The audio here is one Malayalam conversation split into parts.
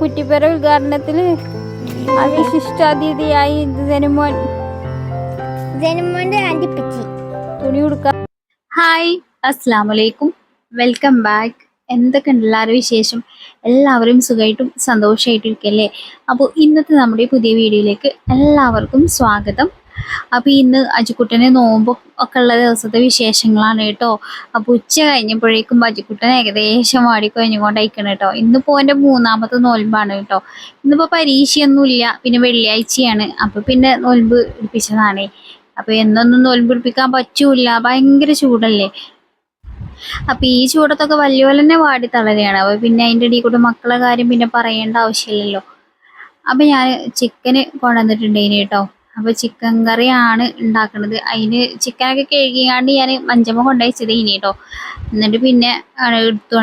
കുറ്റിപ്പുര ഉദ്ഘാടനത്തിൽ അവിശിഷ്ടാതിഥിയായി ജനുമോൻ. ജനമോന്റെ ആന്റിപ്പച്ചി തുണി കൊടുക്കാം ഹായ് അസ്സാം വലൈക്കും വെൽക്കം ബാക്ക്. എന്തൊക്കെ ഉണ്ട് എല്ലാവരും വിശേഷം? എല്ലാവരും സുഖമായിട്ടും സന്തോഷമായിട്ടും ഇരിക്കല്ലേ അപ്പോൾ ഇന്നത്തെ നമ്മുടെ പുതിയ വീഡിയോയിലേക്ക് എല്ലാവർക്കും സ്വാഗതം. അപ്പോൾ ഇന്ന് അജിക്കുട്ടനെ നോമ്പ് ഒക്കെ ഉള്ള ദിവസത്തെ വിശേഷങ്ങളാണ് കേട്ടോ. അപ്പോൾ ഉച്ച കഴിഞ്ഞപ്പോഴേക്കും അജിക്കുട്ടൻ ഏകദേശം വാടി കഴിഞ്ഞുകൊണ്ടായിരിക്കണം കേട്ടോ. ഇന്നിപ്പോൾ എന്റെ മൂന്നാമത്തെ നോൽമ്പാണ് കേട്ടോ. ഇന്നിപ്പോൾ പരീക്ഷയൊന്നുമില്ല. പിന്നെ വെള്ളിയാഴ്ചയാണ്. അപ്പോൾ പിന്നെ നോൽമ്പ് എടുപ്പിച്ചതാണേ അപ്പോൾ എന്നൊന്നും നോൽമ്പ് എടുപ്പിക്കാൻ പറ്റൂല. ഭയങ്കര ചൂടല്ലേ? അപ്പൊ ഈ ചൂടത്തൊക്കെ വലിയ പോലെ തന്നെ വാടി തളരുകയാണ്. അപ്പൊ പിന്നെ അതിന്റെ ഇടയിൽ കൂടെ മക്കളെ കാര്യം പിന്നെ പറയേണ്ട ആവശ്യമില്ലല്ലോ. അപ്പൊ ഞാൻ ചിക്കന് കൊണ്ടുവന്നിട്ടുണ്ടേനി കേട്ടോ. അപ്പൊ ചിക്കൻ കറിയാണ് ഉണ്ടാക്കണത് അതിന് ചിക്കനൊക്കെ കഴുകിയാണ്ട് ഞാൻ മഞ്ചമ്മ കൊണ്ടുവച്ചത് ഇനി കേട്ടോ എന്നിട്ട് പിന്നെ ആണ് എടുത്തു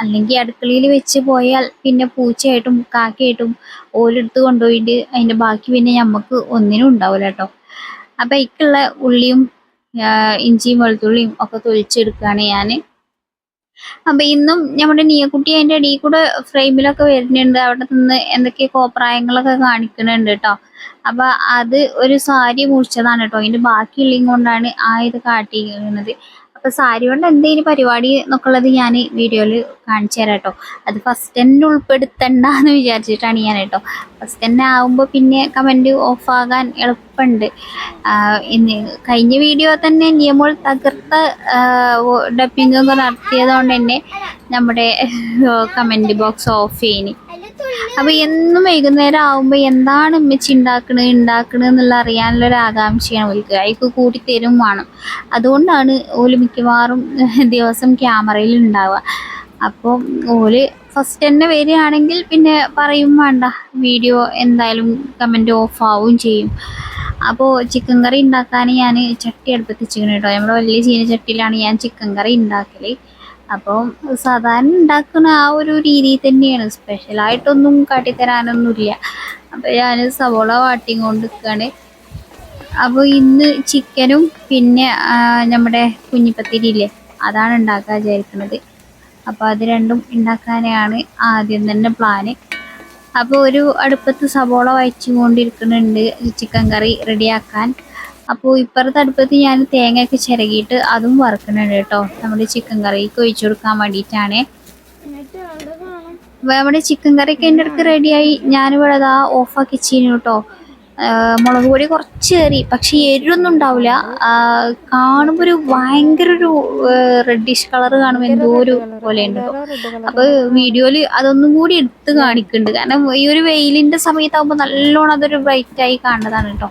അല്ലെങ്കിൽ അടുക്കളയിൽ വെച്ച് പോയാൽ പിന്നെ പൂച്ചയായിട്ടും കാക്കയായിട്ടും ഓലെടുത്ത് കൊണ്ടുപോയിട്ട് അതിന്റെ ബാക്കി പിന്നെ നമുക്ക് ഒന്നിനും ഉണ്ടാവില്ല കേട്ടോ അപ്പൊ ഇക്കുള്ള ഉള്ളിയും ഇഞ്ചിയും വെളുത്തുള്ളിയും ഒക്കെ തൊലിച്ചെടുക്കുകയാണ് ഞാൻ അപ്പൊ ഇന്നും നമ്മുടെ നീയക്കുട്ടി അതിന്റെ അടിയിൽ കൂടെ ഫ്രെയിമിലൊക്കെ വരുന്നുണ്ട്. അവിടെ നിന്ന് എന്തൊക്കെ കോപ്രായങ്ങളൊക്കെ കാണിക്കുന്നുണ്ട് കേട്ടോ അപ്പൊ അത് ഒരു സാരി മുറിച്ചതാണ് കേട്ടോ അതിന്റെ ബാക്കിയുള്ളതും കൊണ്ടാണ് ആ ഇത് കാട്ടിയിരിക്കുന്നത്. അപ്പൊ സാരി കൊണ്ട് എന്തെങ്കിലും പരിപാടി എന്നൊക്കെയുള്ളത് ഞാൻ വീഡിയോയിൽ കാണിച്ചു തരാം കേട്ടോ. അത് ഫസ്റ്റ് തന്നെ ഉൾപ്പെടുത്തണ്ടെന്ന് വിചാരിച്ചിട്ടാണ് ഞാൻ കേട്ടോ. ഫസ്റ്റ് തന്നെ ആവുമ്പോൾ പിന്നെ കമന്റ് ഓഫാകാൻ എളുപ്പമുണ്ട്. ഇന്ന് കഴിഞ്ഞ വീഡിയോ തന്നെ നിയമോൾ തകർത്ത ഡപ്പിംഗ് നടത്തിയത് കൊണ്ട് തന്നെ നമ്മുടെ കമന്റ് ബോക്സ് ഓഫ് ചെയ്യിനി അപ്പൊ എന്നും വൈകുന്നേരം ആവുമ്പോ എന്താണ് ഉമ്മച്ചി ഉണ്ടാക്കണത് ഉണ്ടാക്കണത് എന്നുള്ള അറിയാനുള്ള ഒരു ആകാംക്ഷയാണ് ഓൽക്ക്. അയക്ക് കൂട്ടി തരും വേണം. അതുകൊണ്ടാണ് ഓൽ മിക്കവാറും ദിവസം ക്യാമറയിൽ ഉണ്ടാവുക അപ്പോൾ ഓൽ ഫസ്റ്റ് തന്നെ വരികയാണെങ്കിൽ പിന്നെ പറയും വേണ്ട വീഡിയോ എന്തായാലും കമന്റ് ഓഫ് ആവുകയും ചെയ്യും. അപ്പോൾ ചിക്കൻ കറി ഉണ്ടാക്കാൻ ഞാൻ ചട്ടി അടുപ്പത്തിച്ചിരിക്കണം കേട്ടോ. നമ്മുടെ വലിയ ചീനച്ചട്ടിയിലാണ് ഞാൻ ചിക്കൻ കറി ഉണ്ടാക്കൽ അപ്പോൾ സാധാരണ ഉണ്ടാക്കുന്ന ആ ഒരു രീതിയിൽ തന്നെയാണ്. സ്പെഷ്യലായിട്ടൊന്നും കാട്ടിത്തരാനൊന്നുമില്ല. അപ്പം ഞാൻ സവോള വാട്ടി കൊണ്ട് നിൽക്കുകയാണ് അപ്പോൾ ഇന്ന് ചിക്കനും പിന്നെ നമ്മുടെ കുഞ്ഞിപ്പത്തിരിയില്ലേ അതാണ് ഉണ്ടാക്കാൻ വിചാരിക്കുന്നത്. അപ്പോൾ അത് രണ്ടും ഉണ്ടാക്കാനാണ് ആദ്യം തന്നെ പ്ലാന് അപ്പോൾ ഒരു അടുപ്പത്ത് സവോള വയച്ചു കൊണ്ടിരിക്കുന്നുണ്ട് ചിക്കൻ കറി റെഡിയാക്കാൻ അപ്പോൾ ഇപ്പറത്തെ അടുപ്പത്ത് ഞാൻ തേങ്ങയൊക്കെ ചിരകിയിട്ട് അതും വറുക്കുന്നുണ്ട് കേട്ടോ. നമ്മുടെ ചിക്കൻ കറിക്ക് ഒഴിച്ചു കൊടുക്കാൻ വേണ്ടിയിട്ടാണ്. നമ്മുടെ ചിക്കൻ കറിയൊക്കെ എന്റെ അടുത്ത് റെഡിയായി ഞാനിവിടെ അതാ ഓഫാക്കി ചെയ്യുന്നു കേട്ടോ. മുളക് പൊടി കുറച്ച് കയറി പക്ഷെ എരിവൊന്നും ഉണ്ടാവില്ല. കാണുമ്പോൾ ഒരു ഭയങ്കര ഒരു റെഡിഷ് കളർ കാണുമ്പോൾ എന്തോ ഒരു പോലെ ഉണ്ട് അപ്പോൾ അപ്പൊ വീഡിയോയിൽ അതൊന്നും കൂടി എടുത്ത് കാണിക്കുന്നുണ്ട്. കാരണം ഈ ഒരു വെയിലിന്റെ സമയത്താകുമ്പോൾ നല്ലോണം അതൊരു ബ്രൈറ്റ് ആയി കാണുന്നതാണ് കേട്ടോ.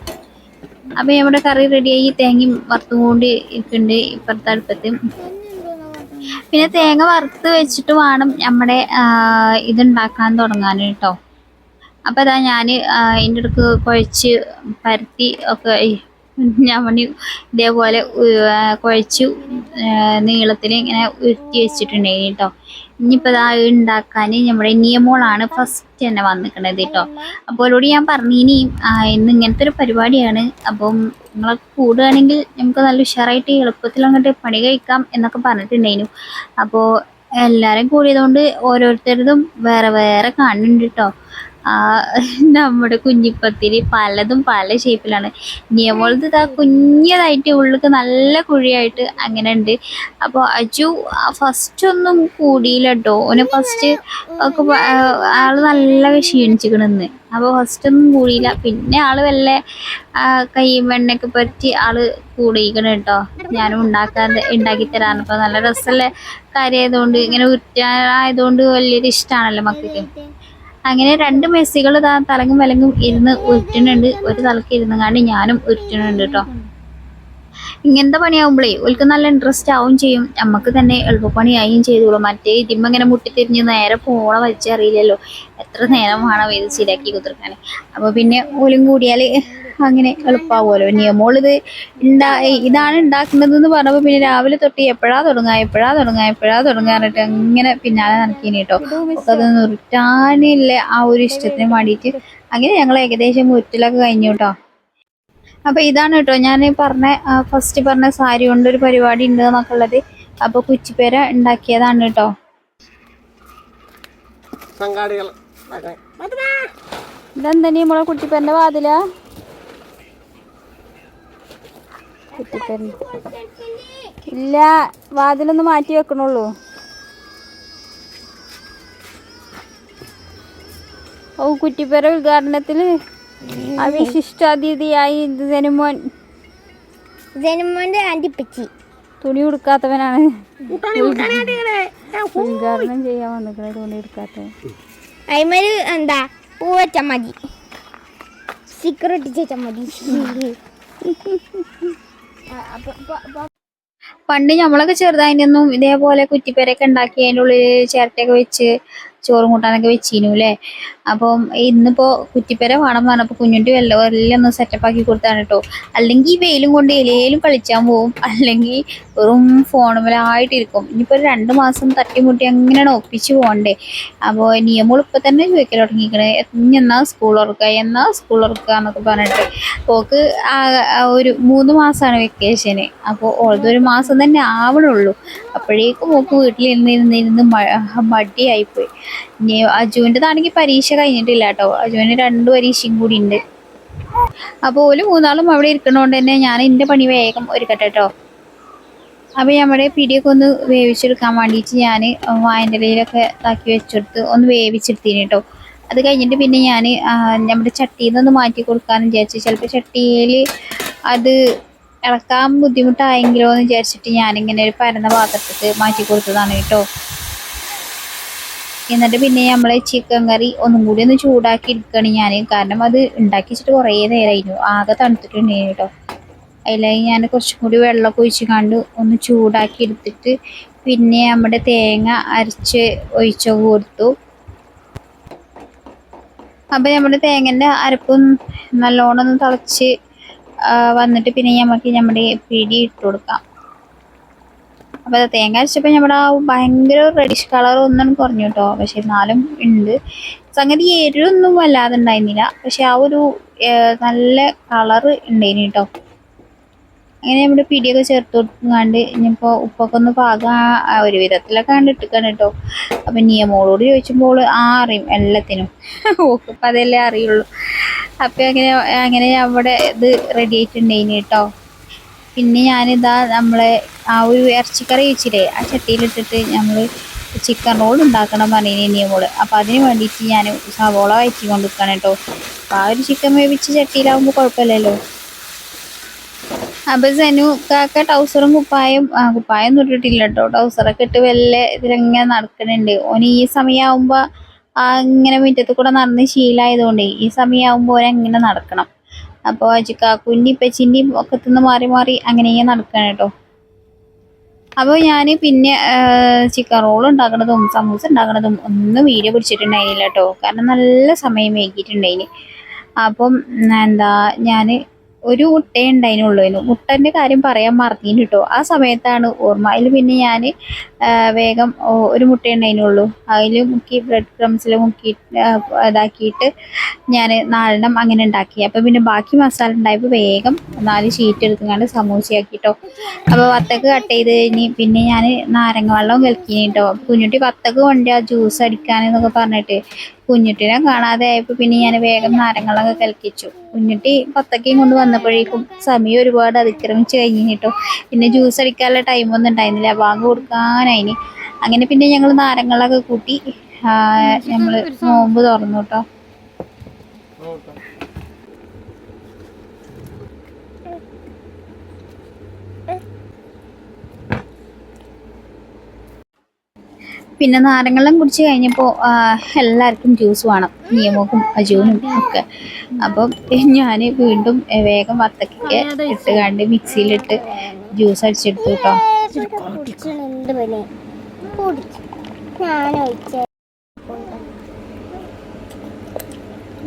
അപ്പൊ നമ്മുടെ കറി റെഡിയായി തേങ്ങയും വറുത്തുകൊണ്ട് ഇരിക്കുന്നുണ്ട് ഇപ്പുറത്തെ അടുപ്പത്ത്. പിന്നെ തേങ്ങ വറുത്ത് വെച്ചിട്ട് വേണം നമ്മുടെ ഇത് ഇതുണ്ടാക്കാൻ തുടങ്ങാൻ കേട്ടോ അപ്പൊ അതാ ഞാൻ അതിന്റെ അടുക്ക് കുഴച്ച് പരത്തി ഒക്കെ പണി ഇതേപോലെ കുഴച്ച് നീളത്തിൽ ഇങ്ങനെ ഉരുത്തി വെച്ചിട്ടുണ്ടെങ്കിൽ കേട്ടോ ഇനിയിപ്പോൾ ഇതാ ഉണ്ടാക്കാൻ നമ്മുടെ നിയമോളാണ് ഫസ്റ്റ് തന്നെ വന്നിക്കണത് കേട്ടോ. അപ്പോൾ അവരോട് ഞാൻ പറഞ്ഞു ഇനി ഇന്ന് ഇങ്ങനത്തെ ഒരു പരിപാടിയാണ്. അപ്പം നിങ്ങളൊക്കെ കൂടുകയാണെങ്കിൽ നമുക്ക് നല്ല ഉഷാറായിട്ട് എളുപ്പത്തിൽ അങ്ങോട്ട് പണി കഴിക്കാം എന്നൊക്കെ പറഞ്ഞിട്ടുണ്ടായിരുന്നു. അപ്പോൾ എല്ലാവരും കൂടിയതുകൊണ്ട് ഓരോരുത്തരതും വേറെ വേറെ കാണുന്നുണ്ട് കേട്ടോ. നമ്മുടെ കുഞ്ഞിപ്പത്തിരി പലതും പല ഷേപ്പിലാണ് നിയമോളത് ഇതാ കുഞ്ഞതായിട്ട് ഉള്ളിക്ക് നല്ല കുഴിയായിട്ട് അങ്ങനെ ഉണ്ട്. അപ്പോൾ അജു ഫസ്റ്റ് ഒന്നും കൂടിയില്ല കേട്ടോ ഓന് ഫസ്റ്റ് ഒക്കെ ആൾ നല്ല ക്ഷീണിച്ചിക്കണെന്ന് അപ്പോൾ ഫസ്റ്റ് ഒന്നും കൂടിയില്ല. പിന്നെ ആൾ വല്ല കയ്യും വെണ്ണയൊക്കെ പറ്റി ആൾ കൂടിയിരിക്കണം കേട്ടോ ഞാനും ഉണ്ടാക്കാൻ ഉണ്ടാക്കി തരാറ് അപ്പോൾ നല്ല രസമുള്ള കാര്യമായതുകൊണ്ട് ഇങ്ങനെ ഉറ്റായതുകൊണ്ട് വലിയൊരു ഇഷ്ടമാണല്ലോ മക്കൾക്ക്. അങ്ങനെ രണ്ട് മെസ്സികൾ തലങ്ങും വിലങ്ങും ഇരുന്ന് ഉരുട്ടുന്നുണ്ട്. ഒരു തലക്ക് ഇരുന്നുകാണ്ട് ഞാനും ഉരുട്ടുന്നുണ്ട് കേട്ടോ ഇങ്ങനത്തെ പണിയാവുമ്പോഴേ ഓൽക്ക് നല്ല ഇൻട്രസ്റ്റ് ആവും ചെയ്യും. നമുക്ക് തന്നെ എളുപ്പപ്പണിയായും ചെയ്തോളൂ. മറ്റേ ഇതിമ്മ ഇങ്ങനെ മുട്ടിത്തിരിഞ്ഞ് നേരെ പോണ വലിച്ചറിയില്ലല്ലോ. എത്ര നേരം വേണം ഇത് ശരിയാക്കി കുതിർക്കാൻ അപ്പോൾ പിന്നെ ഓലും കൂടിയാൽ അങ്ങനെ എളുപ്പമാവുമല്ലോ മോളിത് ഉണ്ടാ ഇതാണ് ഉണ്ടാക്കുന്നത് എന്ന് പറഞ്ഞപ്പോൾ പിന്നെ രാവിലെ തൊട്ട് എപ്പോഴാ തുടങ്ങുക എപ്പോഴാ തുടങ്ങുക എപ്പോഴാ തുടങ്ങുക പറഞ്ഞിട്ട് അങ്ങനെ പിന്നാലെ നടക്കിനി കേട്ടോ അത് നിർത്താനില്ല ആ ഒരു ഇഷ്ടത്തിന് വേണ്ടിയിട്ട് അങ്ങനെ ഞങ്ങൾ ഏകദേശം മുറ്റിലൊക്കെ കഴിഞ്ഞു കേട്ടോ അപ്പൊ ഇതാണ് കേട്ടോ ഞാൻ പറഞ്ഞ ഫസ്റ്റ് പറഞ്ഞ സാരി കൊണ്ടൊരു ഒരു പരിപാടി ഉണ്ട് എന്നൊക്കെ ഉള്ളത് അപ്പൊ കുച്ചിപ്പേര ഉണ്ടാക്കിയതാണ് കേട്ടോ ഇതെന്താ നീ നമ്മളെ കുട്ടിപ്പേരന്റെ വാതിലാ? ഇല്ല വാതിലൊന്ന് മാറ്റി വെക്കണുള്ളൂ. ഓ കുറ്റിപ്പേര ഉദ്ഘാടനത്തിൽ അവിശിഷ്ടാതിഥിയായി ജനുമോൻ. ജനമോന്റെ ആന്റിപ്പച്ചി തുണി ഉടുക്കാത്തവനാണ്. ഉദ്ഘാടനം ചെയ്യാൻ വന്നിക്കണേ തുണി ഉടുക്കാത്തവൻ അയിമര് എന്താ? പൂവറ്റം വെച്ചാ മതി സ്റ്റിക്കർ ഒട്ടിച്ചാ മതി പണ്ട് നമ്മളൊക്കെ ചെറുതായിട്ടൊന്നും ഇതേപോലെ കുറ്റിപ്പേരൊക്കെ ഉണ്ടാക്കി അതിന്റെ ഉള്ളിൽ ചിരട്ടയൊക്കെ വെച്ച് ചോറും കൂട്ടാനൊക്കെ വെച്ചിരുന്നു അല്ലേ അപ്പം ഇന്നിപ്പോൾ കുറ്റിപ്പര വേണം പറഞ്ഞപ്പോൾ കുഞ്ഞുണ്ടി വെല്ല എല്ലാം ഒന്ന് സെറ്റപ്പ് ആക്കി കൊടുത്താണ് കേട്ടോ അല്ലെങ്കിൽ ഈ വെയിലും കൊണ്ട് എലേലും കളിച്ചാൻ പോവും. അല്ലെങ്കിൽ വെറും ഫോണുമലായിട്ടിരിക്കും ഇനിയിപ്പോൾ ഒരു രണ്ട് മാസം തട്ടിമുട്ടി അങ്ങനെയാണ് ഒപ്പിച്ച് പോകണ്ടേ. അപ്പോൾ നിയമങ്ങൾ ഇപ്പം തന്നെ ചോദിക്കൽ തുടങ്ങിക്കണേ. എന്നാ സ്കൂൾ ഉറക്കുക എന്നാ സ്കൂൾ ഉറക്കുക എന്നൊക്കെ പറഞ്ഞിട്ട്. പോക്ക് ഒരു മൂന്ന് മാസമാണ് വെക്കേഷന് അപ്പോൾ ഒരു മാസം തന്നെ ആവണുള്ളൂ. അപ്പോഴേക്കും പോക്ക് വീട്ടിലിരുന്നിരുന്നിരുന്ന് മടിയായിപ്പോയി. ഇനി അജുവിന്റെതാണെങ്കിൽ പരീക്ഷ കഴിഞ്ഞിട്ടില്ല കേട്ടോ. അജുവിന് രണ്ട് പരീക്ഷയും കൂടി ഉണ്ട്. അപ്പോൾ ഓൽ മൂന്നാളും അവിടെ ഇരിക്കണോണ്ട് തന്നെ ഞാൻ എന്റെ പണി വേഗം ഒരുക്കട്ടെ കേട്ടോ. അപ്പോൾ നമ്മുടെ പിടിയൊക്കെ ഒന്ന് വേവിച്ചെടുക്കാൻ വേണ്ടിയിട്ട് ഞാൻ വായന്റെ ഇലയിലൊക്കെ ഇതാക്കി വെച്ചെടുത്ത് ഒന്ന് വേവിച്ചെടുത്തിന് കേട്ടോ. അത് കഴിഞ്ഞിട്ട് പിന്നെ ഞാൻ നമ്മുടെ ചട്ടിയിൽ നിന്ന് മാറ്റി കൊടുക്കാമെന്ന് വിചാരിച്ചു. ചിലപ്പോൾ ചട്ടിയിൽ അത് ഇളക്കാൻ ബുദ്ധിമുട്ടായെങ്കിലോ എന്ന് വിചാരിച്ചിട്ട് ഞാനിങ്ങനെ ഒരു പരന്ന പാത്രത്തിൽ മാറ്റി കൊടുത്തതാണ് കേട്ടോ. എന്നിട്ട് പിന്നെ നമ്മൾ ചിക്കൻ കറി ഒന്നും കൂടി ഒന്ന് ചൂടാക്കി എടുക്കുകയാണ് ഞാൻ കാരണം അത് ഉണ്ടാക്കി വെച്ചിട്ട് കുറേ നേരമായിരുന്നു ആകെ തണുത്തിട്ടുണ്ടായിരുന്നു കേട്ടോ. അതിലായി ഞാൻ കുറച്ചും കൂടി വെള്ളമൊക്കെ ഒഴിച്ച് കണ്ട് ഒന്ന് ചൂടാക്കി എടുത്തിട്ട് പിന്നെ നമ്മുടെ തേങ്ങ അരച്ച് ഒഴിച്ച് കൊടുത്തു. അപ്പോൾ നമ്മുടെ തേങ്ങന്റെ അരപ്പും നല്ലോണം ഒന്ന് തിളച്ച് വന്നിട്ട് പിന്നെ നമുക്ക് നമ്മുടെ പിടി ഇട്ട് കൊടുക്കാം. അപ്പോൾ തേങ്ങ അരച്ചപ്പോൾ നമ്മുടെ ആ ഭയങ്കര റെഡിഷ് കളർ ഒന്നും കുറഞ്ഞു കേട്ടോ പക്ഷെ എന്നാലും ഉണ്ട് സംഗതി എരിവൊന്നും വല്ലാതെ ഉണ്ടായിരുന്നില്ല പക്ഷെ ആ ഒരു നല്ല കളർ ഉണ്ടായിന് കേട്ടോ അങ്ങനെ നമ്മുടെ പിടിയൊക്കെ ചേർത്ത് കൊടുക്കാണ്ട് ഇനിയിപ്പോൾ ഉപ്പൊക്കെ ഒന്ന് പാകം ഒരു വിധത്തിലൊക്കെ കണ്ട് ഇട്ടിക്കാണ് കേട്ടോ അപ്പം നിയമോളോട് ചോദിച്ചപ്പോൾ ആ അറിയും എല്ലാത്തിനും. ഓക്കിപ്പം അതല്ലേ അറിയുള്ളൂ. അപ്പം അങ്ങനെ അങ്ങനെ അവിടെ ഇത് റെഡി ആയിട്ടുണ്ടായിന് കേട്ടോ പിന്നെ ഞാനിതാ നമ്മളെ ആ ഒരു ഇറച്ചിക്കറി വെച്ചില്ലേ ആ ചട്ടിയിലിട്ടിട്ട് നമ്മൾ ചിക്കൻ റോൾ ഉണ്ടാക്കണം പറഞ്ഞു നിയമോൾ അപ്പം അതിന് വേണ്ടിയിട്ട് ഞാൻ സവോള വയറ്റി കൊണ്ടിരിക്കണം കേട്ടോ. അപ്പം ആ ഒരു ചിക്കൻ വേവിച്ച് ചട്ടിയിലാവുമ്പോൾ കുഴപ്പമില്ലല്ലോ. അപ്പം സെനു കാക്ക ടൗസറും കുപ്പായം ആ കുപ്പായം ഒന്നും ഇട്ടിട്ടില്ല കേട്ടോ. ടൗസറൊക്കെ ഇട്ട് വല്ല ഇതിലിങ്ങനെ നടക്കണുണ്ട്. ഓന് ഈ സമയമാകുമ്പോൾ ഇങ്ങനെ മുറ്റത്ത് കൂടെ നടന്ന് ശീലമായതുകൊണ്ട് ഈ സമയമാകുമ്പോൾ ഓൻ അങ്ങനെ നടക്കണം. അപ്പോൾ ചിക്കാക്കുന്റെയും ഇപ്പച്ചിന്റെയും ഒക്കെ തിന്ന് മാറി മാറി അങ്ങനെ നടക്കണം കേട്ടോ. അപ്പോൾ ഞാൻ പിന്നെ ചിക്കൻ റോൾ ഉണ്ടാക്കണതും സമൂസ ഉണ്ടാക്കണതും ഒന്നും വീഡിയോ പിടിച്ചിട്ടുണ്ടായില്ല കേട്ടോ. കാരണം നല്ല സമയം വൈകിട്ടുണ്ടായിന് അപ്പം എന്താ ഞാൻ ഒരു മുട്ടേ ഉണ്ടായിരുന്നുള്ളൂ. മുട്ടന്റെ കാര്യം പറയാൻ മറന്നിന് ആ സമയത്താണ് ഓർമ്മ. അതിൽ പിന്നെ ഞാൻ വേഗം ഒരു മുട്ട ഉള്ളൂ അതിൽ മുക്കി ബ്രെഡ് ക്രംസിൽ മുക്കി ഇതാക്കിയിട്ട് ഞാൻ നാലെണ്ണം അങ്ങനെ ഉണ്ടാക്കി. അപ്പോൾ പിന്നെ ബാക്കി മസാല ഉണ്ടായപ്പോൾ വേഗം നാല് ഷീറ്റ് എടുത്തുകൊണ്ട് സമൂസയാക്കിട്ടോ. അപ്പോൾ വത്തക്ക് കട്ട് ചെയ്ത് കഴിഞ്ഞ് പിന്നെ ഞാൻ നാരങ്ങ വെള്ളവും കലക്കിന് കേട്ടോ കുഞ്ഞുട്ടി വത്തക്ക് കൊണ്ട് ആ ജ്യൂസ് അടിക്കാനെന്നൊക്കെ പറഞ്ഞിട്ട് കുഞ്ഞുട്ടിനെ കാണാതെ ആയപ്പോൾ പിന്നെ ഞാൻ വേഗം നാരങ്ങളൊക്കെ കൽക്കിച്ചു കുഞ്ഞുട്ടി പത്തക്കയും കൊണ്ട് വന്നപ്പോഴേക്കും സമയം ഒരുപാട് അതിക്രമിച്ച് കഴിഞ്ഞു കേട്ടോ പിന്നെ ജ്യൂസ് അടിക്കാനുള്ള ടൈമൊന്നും ഉണ്ടായിരുന്നില്ല. ബാങ്ക് കൊടുക്കാനായിന് അങ്ങനെ പിന്നെ ഞങ്ങൾ നാരങ്ങളൊക്കെ കൂട്ടി നമ്മൾ നോമ്പ് തുറന്നു കേട്ടോ പിന്നെ നാരങ്ങെല്ലാം കുടിച്ച് കഴിഞ്ഞപ്പോൾ എല്ലാവർക്കും ജ്യൂസ് വേണം. നിയമക്കും അജുവിനും ഒക്കെ. അപ്പം ഞാൻ വീണ്ടും വേഗം വത്തക്കൊക്കെ ഇട്ട് കണ്ട് മിക്സിയിലിട്ട് ജ്യൂസ് അടിച്ചെടുത്തു കേട്ടോ കുടിക്കണുണ്ട് പനി കുടിച്ചു ഞാൻ ഒഴിച്ച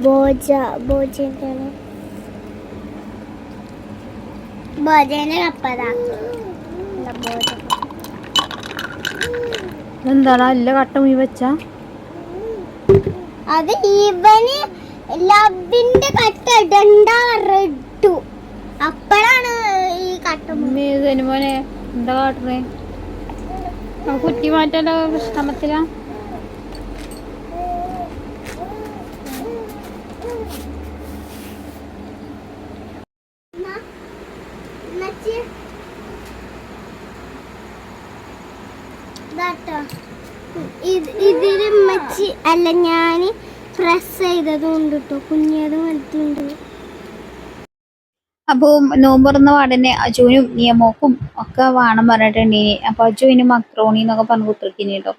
ബോജ എന്താണ്? കപ്പതാ. ബോജ എല്ലാ കട്ട മീ വെച്ചാ? അത് ഇവന് ലബിന്റെ കട്ട ഇടണ്ടാറിട്ടു അപ്പോഴാണ് ഈ കട്ട എന്താ കാട്ടുന്നത് നമുക്ക് കുറ്റി മാറ്റാലോ വിശ്രമത്തില മച്ചി അല്ല ഞാൻ പ്രസ് ചെയ്തതും ഉണ്ട് കേട്ടോ കുഞ്ഞതും വലുതും അപ്പോൾ നോമ്പ് തുറന്ന പാടന്നെ അജുവിനും നിയമോക്കും ഒക്കെ വേണം പറഞ്ഞിട്ടുണ്ടീനി അപ്പോൾ അജുവിനും മക്രോണി എന്നൊക്കെ പറഞ്ഞ് കുത്തിരിക്കുന്നു കേട്ടോ.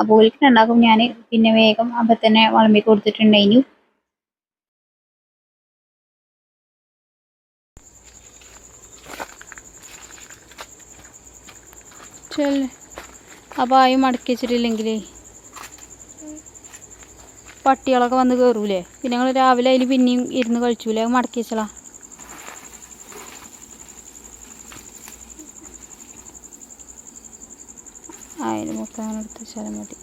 അപ്പോൾ ഓൽക്ക് ഉണ്ടാക്കും ഞാൻ പിന്നെ വേഗം അപ്പം തന്നെ വിളമ്പി കൊടുത്തിട്ടുണ്ടായിനു അപ്പൊ അപ്പോൾ ആയി മടക്കി വെച്ചിട്ടില്ലെങ്കിലേ. പട്ടികളൊക്കെ വന്ന് കയറൂലേ പിന്നെ ഞങ്ങൾ രാവിലെ അതിൽ പിന്നെയും ഇരുന്ന് കഴിച്ചൂലേ മടക്കി വെച്ചളാ അതിന് മൊത്തം അങ്ങനെ എടുത്ത് വെച്ചാലും മതി.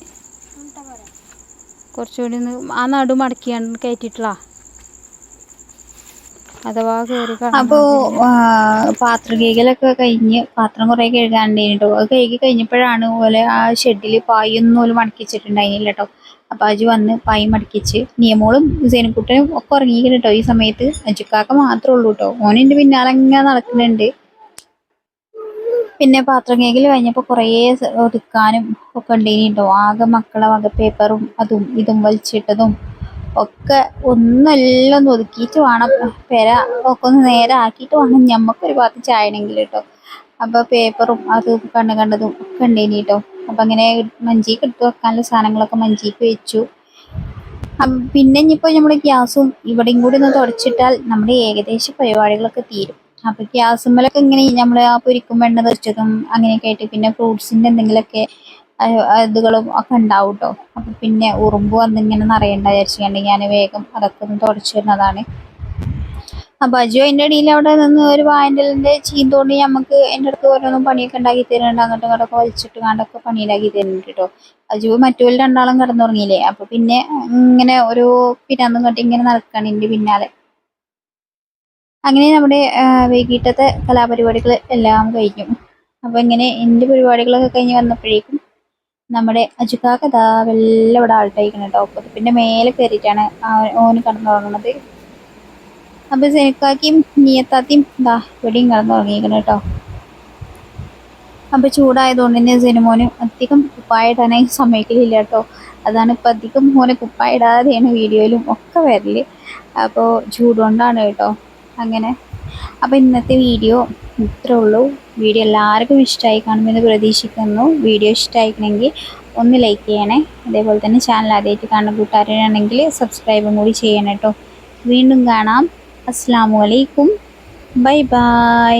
കുറച്ചുകൂടി ഒന്ന് ആ നടു മടക്കിയാണ് കയറ്റിട്ടുള്ള അഥവാ കയറി അപ്പോൾ പാത്ര കഴുകലൊക്കെ കഴിഞ്ഞ് പാത്രം കുറേ കഴുകാണ്ട് കേട്ടോ അത് കഴുകി കഴിഞ്ഞപ്പോഴാണ് പോലെ ആ ഷെഡിൽ പായൊന്നും മടക്കിച്ചിട്ടുണ്ടായിരുന്നില്ല മടക്കി വെച്ചിട്ടുണ്ടായിരുന്നില്ല കേട്ടോ അപ്പോൾ അജു വന്ന് പായി മടക്കിച്ച് നിയമോളും സേനക്കുട്ടനും ഒക്കെ ഉറങ്ങിയിരിക്കണം കേട്ടോ ഈ സമയത്ത്. അജുക്കാക്ക മാത്രമേ ഉള്ളൂ കേട്ടോ ഓനെ പിന്നാലെ അങ്ങനെ നടക്കുന്നുണ്ട്. പിന്നെ പാത്രം കേക്കിൽ കഴിഞ്ഞപ്പോൾ കുറേ ഒതുക്കാനും ഒക്കെ ഉണ്ടെങ്കിൽ കേട്ടോ ആകെ മക്കളെ വക പേപ്പറും അതും ഇതും വലിച്ചിട്ടതും ഒക്കെ ഒന്നെല്ലാം ഒന്ന് ഒതുക്കിയിട്ട് വേണം. പെര ഒക്കെ ഒന്ന് നേരെ ആക്കിയിട്ട് വേണം. ഞമ്മക്കൊരു പാത്രം ചായണമെങ്കിൽ കേട്ടോ അപ്പോൾ പേപ്പറും അതും കണ്ട് കണ്ടതും ഒക്കെ ഉണ്ടെങ്കിൽ കേട്ടോ അപ്പം അങ്ങനെ മഞ്ചിക്ക് എടുത്ത് വെക്കാനുള്ള സാധനങ്ങളൊക്കെ മഞ്ചിക്ക് വെച്ചു. പിന്നെ ഇനിയിപ്പോൾ നമ്മുടെ ഗ്യാസും ഇവിടെയും കൂടി ഒന്ന് തുടച്ചിട്ടാൽ നമ്മുടെ ഏകദേശം പരിപാടികളൊക്കെ തീരും. അപ്പോൾ ഗ്യാസുമ്മലൊക്കെ ഇങ്ങനെ നമ്മൾ ആ പൊരിക്കും വെണ്ണ തെറിച്ചതും അങ്ങനെയൊക്കെ ആയിട്ട് പിന്നെ ഫ്രൂട്ട്സിന്റെ എന്തെങ്കിലുമൊക്കെ ഇതുകളും ഒക്കെ ഉണ്ടാവും കേട്ടോ അപ്പൊ പിന്നെ ഉറുമ്പ് വന്ന് ഇങ്ങനെ നിറയണ്ട വിചാരിച്ചിട്ടുണ്ട് ഞാൻ വേഗം അതൊക്കെ ഒന്ന് തുടച്ചു വരുന്നതാണ് അപ്പൊ അജു അതിന്റെ ഇടയിൽ അവിടെ നിന്ന് ഒരു വായന്റെലിന്റെ ചീന്തോണ്ട് നമുക്ക് എന്റെ അടുത്ത് ഓരോന്നും പണിയൊക്കെ ഉണ്ടാക്കി തരുന്നുണ്ട്. അങ്ങോട്ടും ഇങ്ങോട്ടൊക്കെ വലിച്ചിട്ട് കണ്ടൊക്കെ പണിയിലാക്കി തരുന്നുണ്ട് കേട്ടോ അജു മറ്റുപോലെ രണ്ടാളും കിടന്നുറങ്ങിയില്ലേ? അപ്പൊ പിന്നെ ഇങ്ങനെ ഒരു പിന്നാന്നും കട്ടി ഇങ്ങനെ നടക്കുകയാണ് എന്റെ പിന്നാലെ. അങ്ങനെ നമ്മുടെ വൈകിട്ടത്തെ കലാപരിപാടികൾ എല്ലാം കഴിഞ്ഞു അപ്പോൾ ഇങ്ങനെ എന്റെ പരിപാടികളൊക്കെ കഴിഞ്ഞ് വന്നപ്പോഴേക്കും നമ്മുടെ അജുക്കാ ദാ വെല്ല ഇവിടെ ആൾട്ടായിരിക്കണം കേട്ടോ. അപ്പോൾ പിന്നെ മേലെ കയറിയിട്ടാണ് ഓന് തുടങ്ങുന്നത് അപ്പോൾ സെനക്കാക്കിയും നീയത്താത്തിയും ദാ ഇവിടെയും കടന്നു തുടങ്ങിയിരിക്കണം കേട്ടോ. അപ്പോൾ ചൂടായതുകൊണ്ട് തന്നെ സിനിമോന് അധികം കുപ്പായിടാനായി സമ്മതിക്കലില്ല കേട്ടോ. അതാണ് ഇപ്പം അധികം മോനെ കുപ്പായിടാതെയാണ് വീഡിയോയിലും ഒക്കെ വരൽ. അപ്പോൾ ചൂടുകൊണ്ടാണ് കേട്ടോ. അങ്ങനെ. അപ്പോൾ ഇന്നത്തെ വീഡിയോ ഇത്രേ ഉള്ളൂ. വീഡിയോ എല്ലാവർക്കും ഇഷ്ടമായി കാണുമെന്ന് പ്രതീക്ഷിക്കുന്നു. വീഡിയോ ഇഷ്ടമായിക്കണമെങ്കിൽ ഒന്ന് ലൈക്ക് ചെയ്യണേ. അതേപോലെ തന്നെ ചാനൽ ആദ്യമായിട്ട് കാണുന്ന കൂട്ടുകാരാണെങ്കിൽ സബ്സ്ക്രൈബും കൂടി ചെയ്യണം കേട്ടോ വീണ്ടും കാണാം. അസ്സാം വലൈക്കും ബൈ ബൈ.